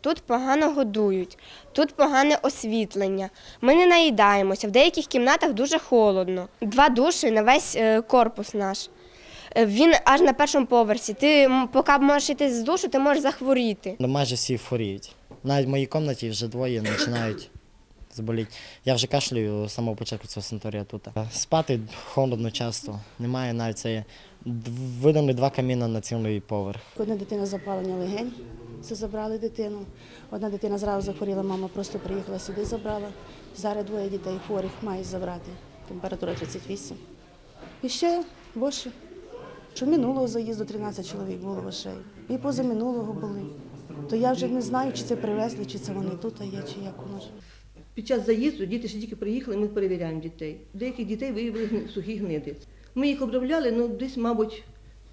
Тут погано годують, тут погане освітлення. Ми не наїдаємося. В деяких кімнатах дуже холодно. Два душі на весь е, корпус наш. Е, Він аж на першому поверсі. Ти поки можеш йти з душу, ти можеш захворіти. Ну, майже всі хворіють. Навіть в моїй кімнаті вже двоє починають заболіти. Я вже кашлюю з самого початку цього санаторія тут. Спати холодно часто. Немає навіть це. Видали два каміна на цілий поверх. Одна дитина запалення легень, це забрали дитину. Одна дитина зразу захворіла, мама просто приїхала сюди, забрала. Зараз двоє дітей хворих мають забрати. Температура 38. І ще воші. Що минулого заїзду 13 чоловік було вошей. І позаминулого були. То я вже не знаю, чи це привезли, чи це вони тут є, чи як воно. Під час заїзду діти ще тільки приїхали, ми перевіряємо дітей. Деяких дітей виявили сухі гниди. Ми їх обробляли, ну десь, мабуть,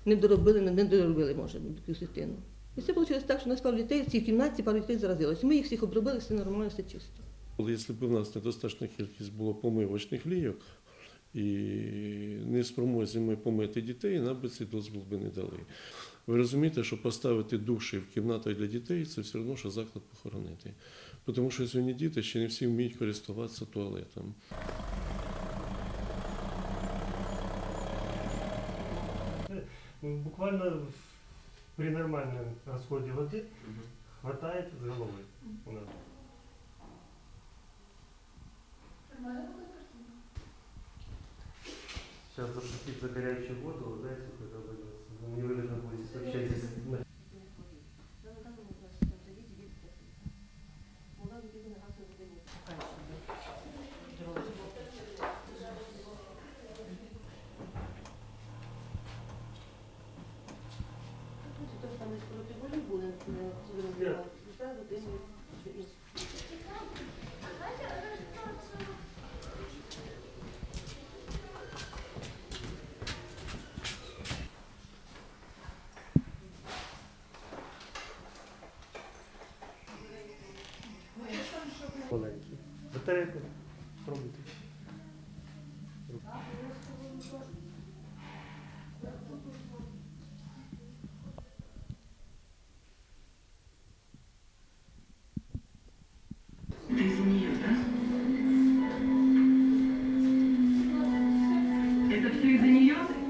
не доробили, не доробили, може, таку ситину. І це вийшло так, що у нас пару дітей в цій кімнаті пару дітей заразилось. Ми їх всіх обробили, все нормально, все чисто. Але Якщо б у нас недостатня кількість було помивочних лійок і не спроможні ми помити дітей, нам би цей дозвіл би не дали. Ви розумієте, що поставити душі в кімнатах для дітей це все одно, що заклад похоронити. Тому що сьогодні діти ще не всі вміють користуватися туалетом. Буквально при нормальном расходе воды хватает с головой. у нас. Сейчас заплатить за горячую воду, вы знаете, сколько обойдется? Ну, Невыгодно будет здесь вообще здесь на- маленький. Батарейку пробуйте. Это все из-за нее?